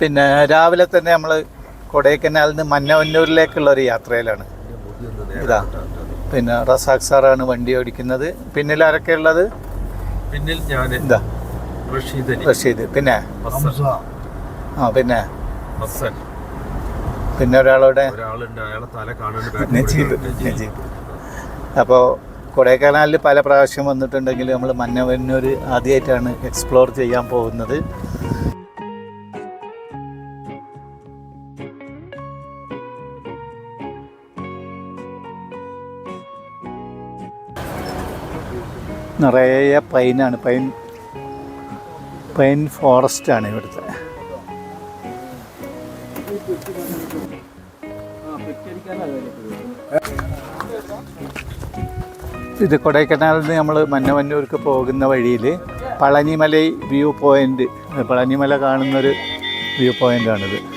പിന്നെ രാവിലെ തന്നെ നമ്മൾ കൊടൈക്കനാലിൽ നിന്ന് മന്നവന്നൂരിലേക്കുള്ള ഒരു യാത്രയിലാണ്. ഇതാ. പിന്നെ റസാഖ് സാറാണ് വണ്ടി ഓടിക്കുന്നത്. പിന്നിൽ ആരൊക്കെ ഉള്ളത്? പിന്നിൽ ഞാൻ ഇതാ. റഷീദ് റഷീദ്. പിന്നെ? ആ പിന്നെ? പിന്നെ ഒരാളോടെ? അപ്പോൾ കൊടൈക്കനാലിൽ പല പ്രാവശ്യം വന്നിട്ടുണ്ടെങ്കിൽ നമ്മൾ മന്നവന്നൂർ ആദ്യമായിട്ടാണ് എക്സ്പ്ലോർ ചെയ്യാൻ പോകുന്നത്. നിറയെ പൈനാണ്. പൈൻ പൈൻ ഫോറസ്റ്റ് ആണ് ഇവിടുത്തെ. ഇത് കൊടൈക്കനാലിൽ നിന്ന് നമ്മൾ മന്നവന്നൂർക്ക് പോകുന്ന വഴിയിൽ പളനിമല വ്യൂ പോയിന്റ്. പളനിമല കാണുന്നൊരു വ്യൂ പോയിന്റാണിത്.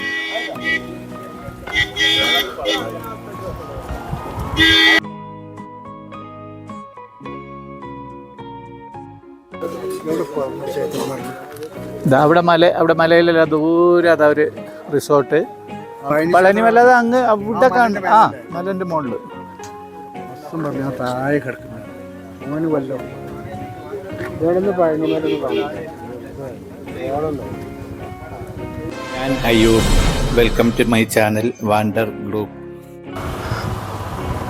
ഇതാ അവിടെ മല അവിടെ മലയിലല്ല ദൂരെ അതാ ഒരു റിസോർട്ട് പളനിമല അത് അങ്ങ് അവിടെ കാണും ആ മലന്റെ മുകളിൽ താഴെ കിടക്കുന്നു. അവന് വല്ലോ ഇവിടെ നിന്ന് പഴനിമരുന്ന് ഞാൻ Ayyur welcome to my channel Wander Group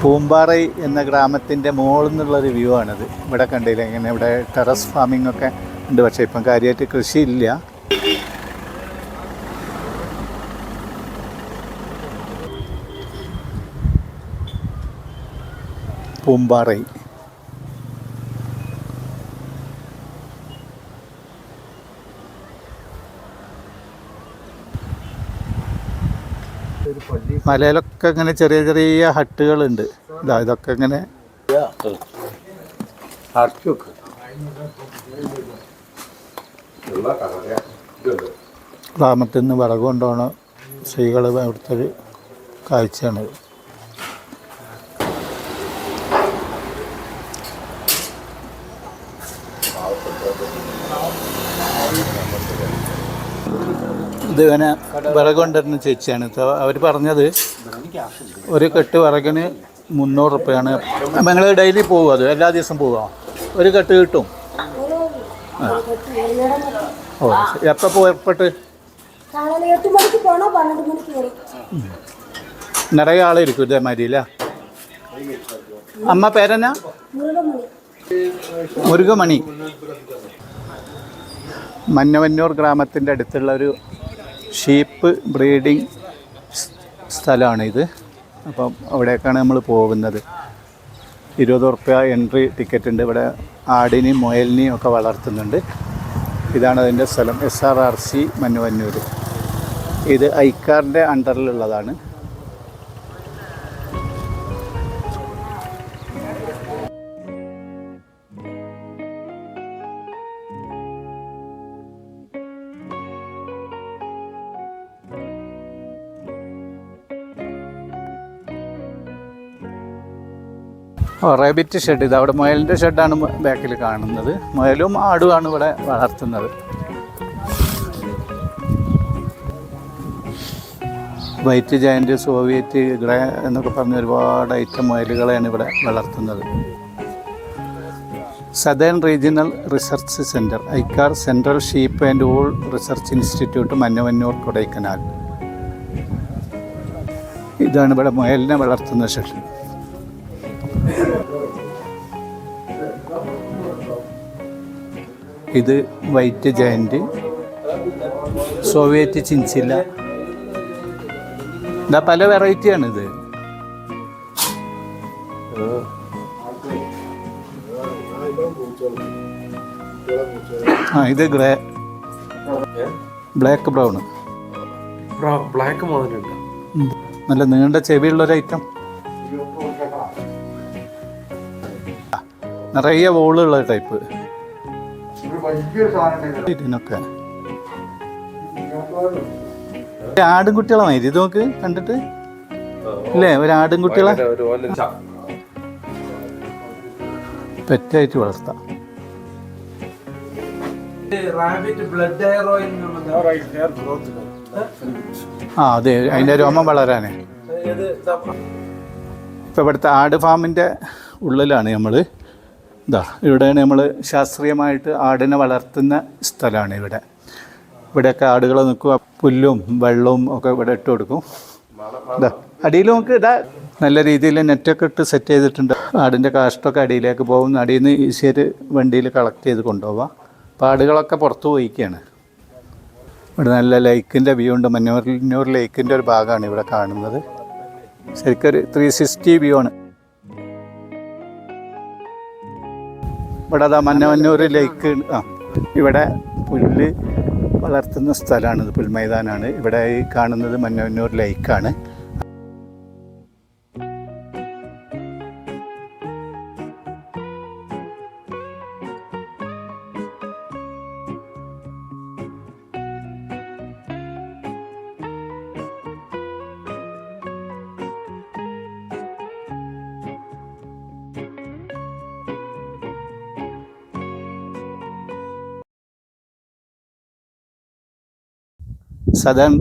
Poombarai എന്ന ഗ്രാമത്തിന്റെ മുകളിൽ നിന്നുള്ളൊരു വ്യൂ ആണിത്. ഇവിടെ കണ്ടില്ല ഇങ്ങനെ ഇവിടെ ടെറസ് ഫാമിംഗ് ഒക്കെ ഉണ്ട്. പക്ഷേ ഇപ്പം കാര്യമായിട്ട് കൃഷിയില്ല. പൂമ്പാറൈ മലയിലൊക്കെ ഇങ്ങനെ ചെറിയ ചെറിയ ഹട്ടുകളുണ്ട്. ഇതാ ഇതൊക്കെ ഇങ്ങനെ ഗ്രാമത്തിൽ നിന്ന് വിറക് കൊണ്ടുപോകണ സ്ത്രീകൾ അവിടുത്തെ ഒരു കാഴ്ചയാണ്. ഇത് വിറകൊണ്ടിരുന്ന ചേച്ചിയാണ്. അവർ പറഞ്ഞത് ഒരു കെട്ട് വിറകിന് മുന്നൂറ് റുപ്യാണ്. ഞങ്ങൾ ഡെയിലി പോകും അത് എല്ലാ ദിവസവും പോവാം. ഒരു കെട്ട് കിട്ടും. ഓ എപ്പോൾ പുറപ്പെട്ട് നിറയെ ആളിരിക്കും ഇതേമാതിരി അല്ലേ? അമ്മ മുരുകമണി മുരുകമണി. മന്നവന്നൂർ ഗ്രാമത്തിന്റെ അടുത്തുള്ള ഒരു ഷീപ്പ് ബ്രീഡിംഗ് സ്ഥലമാണ് ഇത് അപ്പം അവിടേക്കാണ് നമ്മൾ പോകുന്നത്. ഇരുപത് ഉറുപ്പ്യ എൻട്രി ടിക്കറ്റ് ഉണ്ട് ഇവിടെ ആടിനെയും മുയലിനെയും ഒക്കെ വളർത്തുന്നുണ്ട്. ഇതാണ് അതിന്റെ സ്ഥലം. S R R C Mannavanur ഇത് ഐക്കാറിന്റെ അണ്ടറിലുള്ളതാണ്. റാബിറ്റ് ഷെഡ് ഇത് അവിടെ മുയലിന്റെ ഷെഡാണ് ബാക്കിൽ കാണുന്നത്. മുയലും ആടുമാണ് ഇവിടെ വളർത്തുന്നത്. വൈറ്റ് ജയന്റ് സോവിയറ്റ് ഗ്രേ എന്നൊക്കെ പറഞ്ഞ ഒരുപാട് ഐറ്റം മുയലുകളെയാണ് ഇവിടെ വളർത്തുന്നത്. Southern regional research centre ICAR central sheep and wool research institute Mannavanur Kodaikanal ഇതാണ് ഇവിടെ മുയലിനെ വളർത്തുന്ന സെഷൻ ഇത് വൈറ്റ് ജയന്റ് സോവിയറ്റ് ചിൻസില്ല. ഇതാ പല വെറൈറ്റിയാണ് ഇത്. ആ ഇത് ഗ്രേ ബ്ലാക്ക് ബ്രൗൺ. ബ്ലാക്ക് നല്ല നീണ്ട ചെവിയുള്ള ഒരു ഐറ്റം നിറയെ വോളുള്ള ടൈപ്പ് ഇതിനൊക്കെ. ആടും കുട്ടികളെ മാതിരി ഇത് നോക്ക് കണ്ടിട്ട്? ഇല്ലേ ഒരു ആടും കുട്ടികളെ? ഒരു ഓല ച- പെറ്റായിട്ട് വളർത്താം. ആ അതെ അതിന്റെ രോമം വളരാനേ. ഇപ്പൊ ഇവിടുത്തെ ആട് ഫാമിന്റെ ഉള്ളിലാണ് നമ്മൾ ഇതാ ഇവിടെ നമ്മൾ ശാസ്ത്രീയമായിട്ട് ആടിനെ വളർത്തുന്ന സ്ഥലമാണ് ഇവിടെ. ഇവിടെയൊക്കെ ആടുകൾ നിൽക്കുക പുല്ലും വെള്ളവും ഒക്കെ ഇവിടെ ഇട്ട് കൊടുക്കും. ഇതാ അടിയിൽ നമുക്ക് ഇതാ നല്ല രീതിയിൽ നെറ്റൊക്കെ ഇട്ട് സെറ്റ് ചെയ്തിട്ടുണ്ട്. ആടിന്റെ കാഷ്ടമൊക്കെ അടിയിലേക്ക് പോകും. അടിയിൽ നിന്ന് ഈസിയായിട്ട് വണ്ടിയിൽ കളക്ട് ചെയ്ത് കൊണ്ടുപോവാം. പാടുകളൊക്കെ പുറത്ത് പോയിക്കുകയാണ് ഇവിടെ നല്ല ലേക്കിന്റെ വ്യൂ ഉണ്ട്. മന്നൂർ ലേക്കിന്റെ ഒരു ഭാഗമാണ് ഇവിടെ കാണുന്നത്. ശരിക്കൊരു ത്രീ സിക്സ്റ്റി വ്യൂ ആണ്. ഇവിടെ അതാ മന്നമന്നൂർ ലേക്ക് ആ ഇവിടെ പുല്ല് വളർത്തുന്ന സ്ഥലമാണിത് പുൽമൈതാനാണ്. ഇവിടെ ഈ കാണുന്നത് മന്നമന്നൂർ ലേക്കാണ്. സദേൺ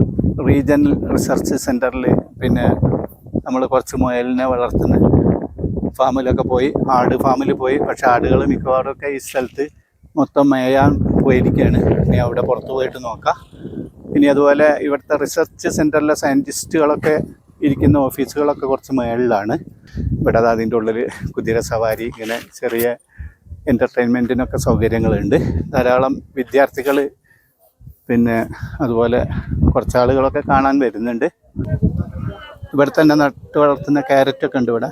റീജിയണൽ റിസർച്ച് സെന്ററിൽ പിന്നെ നമ്മൾ കുറച്ച് മുയലിനെ വളർത്തുന്ന ഫാമിലൊക്കെ പോയി ആട് ഫാമിൽ പോയി. പക്ഷേ ആടുകൾ മിക്കവാറും ഒക്കെ ഈ സ്ഥലത്ത് മൊത്തം മേയാൻ പോയിരിക്കുകയാണ് ഇനി അവിടെ പുറത്ത് പോയിട്ട് നോക്കാം. ഇനി അതുപോലെ ഇവിടുത്തെ റിസർച്ച് സെന്ററിലെ സയന്റിസ്റ്റുകളൊക്കെ ഇരിക്കുന്ന ഓഫീസുകളൊക്കെ കുറച്ച് മേളിലാണ് ഇവിടെ അത് അതിന്റെ ഉള്ളിൽ കുതിര സവാരി ഇങ്ങനെ ചെറിയ എന്റർടൈൻമെന്റിനൊക്കെ സൗകര്യങ്ങളുണ്ട്. ധാരാളം വിദ്യാർത്ഥികൾ പിന്നെ അതുപോലെ കുറച്ച് ആളുകളൊക്കെ കാണാൻ വരുന്നുണ്ട്. ഇവിടെ തന്നെ നട്ട് വളർത്തുന്ന ക്യാരറ്റൊക്കെ ഉണ്ട് ഇവിടെ.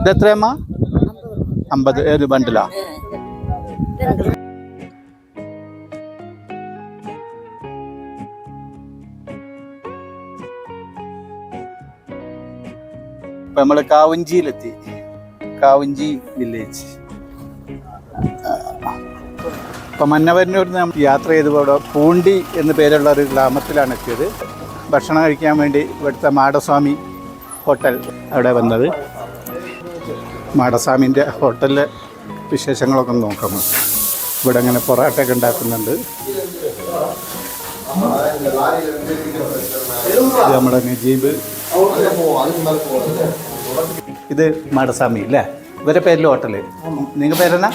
ഇത് എത്രയമ്മ അമ്പത് ഏത് ബണ്ടിലാ? ഇപ്പൊ നമ്മൾ കാവുഞ്ചിയിലെത്തി. കാവുഞ്ചി വില്ലേജ് ഇപ്പം മന്നവരനൂരിൽ നിന്ന് യാത്ര ചെയ്ത് ഇവിടെ പൂണ്ടി എന്ന പേരുള്ള ഒരു ഗ്രാമത്തിലാണ് എത്തിയത്. ഭക്ഷണം കഴിക്കാൻ വേണ്ടി ഇവിടുത്തെ മാടസ്വാമി ഹോട്ടൽ അവിടെ വന്നത്. മാടസ്വാമിന്റെ ഹോട്ടലിലെ വിശേഷങ്ങളൊക്കെ നോക്കാം. ഇവിടെ അങ്ങനെ പൊറാട്ടയൊക്കെ ഉണ്ടാക്കുന്നുണ്ട്. നമ്മുടെ നജീബ്. ഇത് മാടസ്വാമി അല്ലേ? ഇവരെ പേരിൽ ഹോട്ടൽ. നിങ്ങൾ പേരെന്നാ?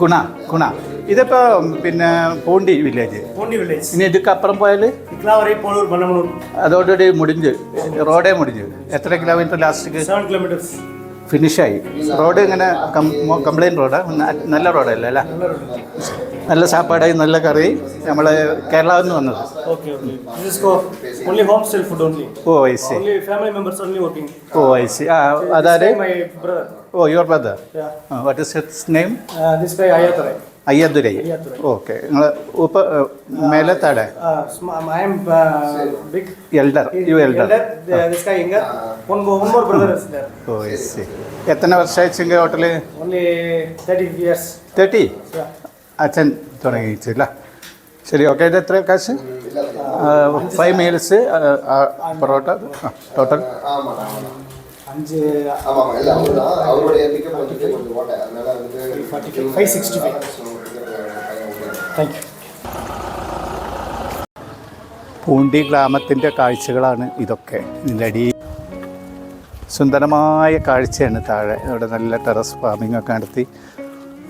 ഗുണ ഗുണ. ഇതിപ്പോ പിന്നെ പൂണ്ടി വില്ലേജ്. ഇനി ഇതൊക്കെ അപ്പുറം പോയാൽ ഇക്ലാവരി പോളൂർ മണ്ണമണൂർ അതോടുകൂടി മുടിഞ്ഞ് റോഡേ മുടിഞ്ഞ് എത്ര കിലോമീറ്റർ ലാസ്റ്റ് ഫിനിഷായി റോഡ് ഇങ്ങനെ കംപ്ലൈന്റ് റോഡാ നല്ല റോഡല്ലേ അല്ല? നല്ല സാപ്പാടായി നല്ല കറി. നമ്മൾ കേരളാവിൽ നിന്ന് വന്നത്. Oh I see oh I see ആ അതാര്? ഓ your brother. What is his name Ayyadurai. Okay നിങ്ങൾ ഉപ്പ മേലത്താടെ? Elder you elder oh I see എത്ര വർഷമായിച്ചെങ്കിൽ ഹോട്ടൽ 30 years. തേർട്ടി അച്ഛൻ തുടങ്ങിയിട്ടില്ല. ശരി ഓക്കെ ഇത് എത്ര കാശ്? Five meals parotta total Poondi ഗ്രാമത്തിന്റെ കാഴ്ചകളാണ് ഇതൊക്കെ. ഇതിലടി സുന്ദരമായ കാഴ്ചയാണ് താഴെ. ഇവിടെ നല്ല ടെറസ് ഫാമിംഗ് ഒക്കെ നടത്തി.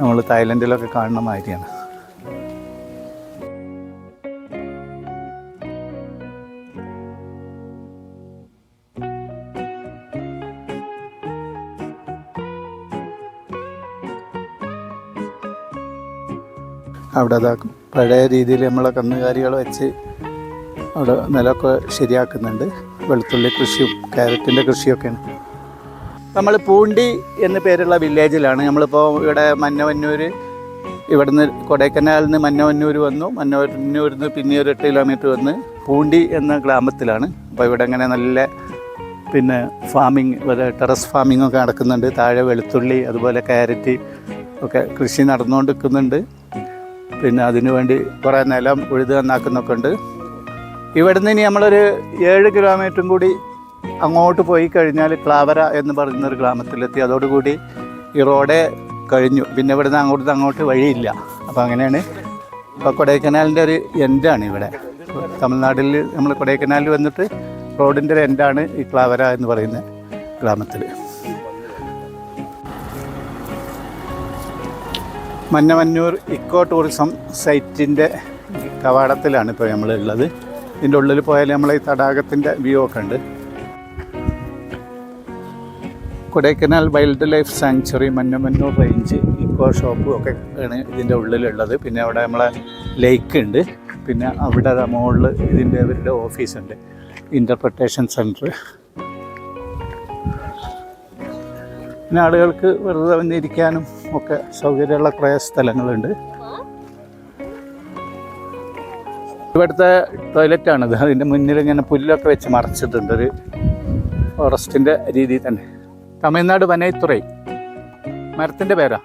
നമ്മൾ തായ്ലൻഡിലൊക്കെ കാണുന്ന മാതിരിയാണ്. അവിടെ അതാ പഴയ രീതിയിൽ നമ്മളെ കന്നുകാലികൾ വെച്ച് അവിടെ നിലമൊക്കെ ശരിയാക്കുന്നുണ്ട്. വെളുത്തുള്ളി കൃഷിയും ക്യാരറ്റിന്റെ കൃഷിയൊക്കെയാണ്. നമ്മൾ പൂണ്ടി എന്ന പേരുള്ള വില്ലേജിലാണ്. നമ്മളിപ്പോൾ ഇവിടെ മന്നവന്നൂർ ഇവിടുന്ന് കൊടൈക്കനാലിൽ നിന്ന് മന്നവന്നൂർ വന്നു. മന്നവന്നൂരിൽ നിന്ന് പിന്നെ ഒരു എട്ട് കിലോമീറ്റർ വന്ന് പൂണ്ടി എന്ന ഗ്രാമത്തിലാണ്. അപ്പോൾ ഇവിടെ ഇങ്ങനെ നല്ല പിന്നെ ഫാമിങ് ഇവിടെ ടെറസ് ഫാമിംഗ് ഒക്കെ നടക്കുന്നുണ്ട്. താഴെ വെളുത്തുള്ളി അതുപോലെ ക്യാരറ്റ് ഒക്കെ കൃഷി നടന്നുകൊണ്ടിരിക്കുന്നുണ്ട്. പിന്നെ അതിനു വേണ്ടി കുറേ നിലം ഉഴുത് നന്നാക്കുന്നൊക്കെ ഉണ്ട്. ഇവിടുന്ന് ഇനി നമ്മളൊരു ഏഴ് കിലോമീറ്ററും കൂടി അങ്ങോട്ട് പോയി കഴിഞ്ഞാൽ ക്ലാവര എന്ന് പറയുന്നൊരു ഗ്രാമത്തിലെത്തി. അതോടുകൂടി ഈ റോഡേ കഴിഞ്ഞു. പിന്നെ ഇവിടുന്ന് അങ്ങോട്ട് അങ്ങോട്ട് വഴിയില്ല. അപ്പോൾ അങ്ങനെയാണ് ഇപ്പോൾ കൊടൈക്കനാലിന്റെ ഒരു എൻഡാണ് ഇവിടെ. തമിഴ്നാട്ടിൽ നമ്മൾ കൊടൈക്കനാലിൽ വന്നിട്ട് റോഡിന്റെ ഒരു എൻഡാണ് ഈ ക്ലാവര എന്ന് പറയുന്ന ഗ്രാമത്തിൽ മന്നമന്നൂർ ഇക്കോ ടൂറിസം സൈറ്റിന്റെ കവാടത്തിലാണ് ഇപ്പോൾ നമ്മൾ ഉള്ളത്. ഇതിന്റെ ഉള്ളിൽ പോയാൽ നമ്മൾ ഈ തടാകത്തിന്റെ വ്യൂ ഒക്കെ ഉണ്ട്. Kodaikanal wildlife sanctuary Mannamannur range eco ഷോപ്പും ഒക്കെ ആണ് ഇതിന്റെ ഉള്ളിലുള്ളത്. പിന്നെ അവിടെ നമ്മളെ ലേക്ക് ഉണ്ട്. പിന്നെ അവിടെ മുകളിൽ ഇതിന്റെ അവരുടെ ഓഫീസുണ്ട് ഇന്റർപ്രിട്ടേഷൻ സെന്റർ പിന്നെ ആളുകൾക്ക് വെറുതെ വന്നിരിക്കാനും ഒക്കെ സൗകര്യമുള്ള കുറേ സ്ഥലങ്ങളുണ്ട്. ഇവിടുത്തെ ടോയ്ലറ്റാണിത് അതിന്റെ മുന്നിൽ ഇങ്ങനെ പുല്ലൊക്കെ വെച്ച് മറച്ചിട്ടുണ്ട്. ഒരു ഫോറസ്റ്റിന്റെ രീതിയിൽ തന്നെ. തമിഴ്നാട് വനൈത്തുറൈ. മരത്തിന്റെ പേരാ?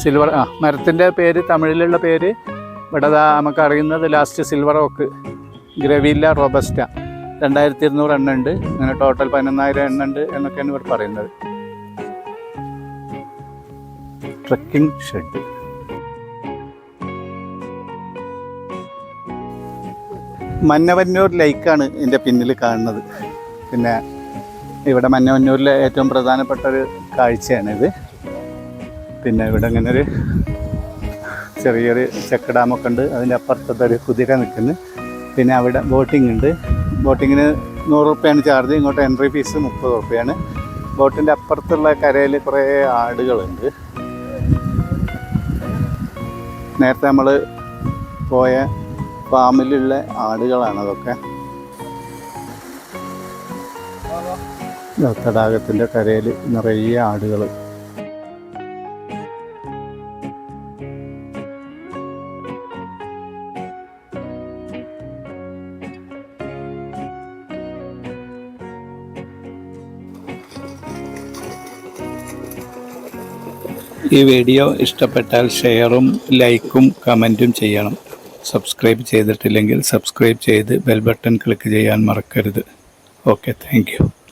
സിൽവർ ആ മരത്തിന്റെ പേര് തമിഴിലുള്ള പേര് ഇവിടെ നമുക്ക് അറിയുന്നത് last silver oak grevillea robusta രണ്ടായിരത്തി ഇരുന്നൂറ് എണ്ണ ഉണ്ട് അങ്ങനെ ടോട്ടൽ പതിനൊന്നായിരം എണ്ണ ഉണ്ട് എന്നൊക്കെയാണ് ഇവർ പറയുന്നത്. ട്രക്കിംഗ് ഷെഡ് മന്നവന്നൂർ ലേക്കാണ് എന്റെ പിന്നിൽ കാണുന്നത്. പിന്നെ ഇവിടെ മഞ്ഞമഞ്ഞൂരിലെ ഏറ്റവും പ്രധാനപ്പെട്ട ഒരു കാഴ്ചയാണിത്. പിന്നെ ഇവിടെ ഇങ്ങനെ ഒരു ചെറിയൊരു ചെക്ക് ഡാമൊക്കെ ഉണ്ട്. അതിന്റെ അപ്പുറത്തത്തെ ഒരു കുതിര നിൽക്കുന്നു. പിന്നെ അവിടെ ബോട്ടിംഗ് ഉണ്ട്. ബോട്ടിങ്ങിന് നൂറ് റുപ്യാണ് ചാർജ്. ഇങ്ങോട്ട് എൻട്രി ഫീസ് മുപ്പത് റുപ്യാണ്. ബോട്ടിന്റെ അപ്പുറത്തുള്ള കരയിൽ കുറേ ആടുകളുണ്ട്. നേരത്തെ നമ്മൾ പോയ ഫാമിലുള്ള ആടുകളാണ് അതൊക്കെ. തടാകത്തിന്റെ കരയിൽ നിറയെ ആടുകൾ. ഈ വീഡിയോ ഇഷ്ടപ്പെട്ടാൽ ഷെയറും ലൈക്കും കമന്റും ചെയ്യണം. സബ്സ്ക്രൈബ് ചെയ്തിട്ടില്ലെങ്കിൽ സബ്സ്ക്രൈബ് ചെയ്ത് ബെൽ ബട്ടൺ ക്ലിക്ക് ചെയ്യാൻ മറക്കരുത്. Okay thank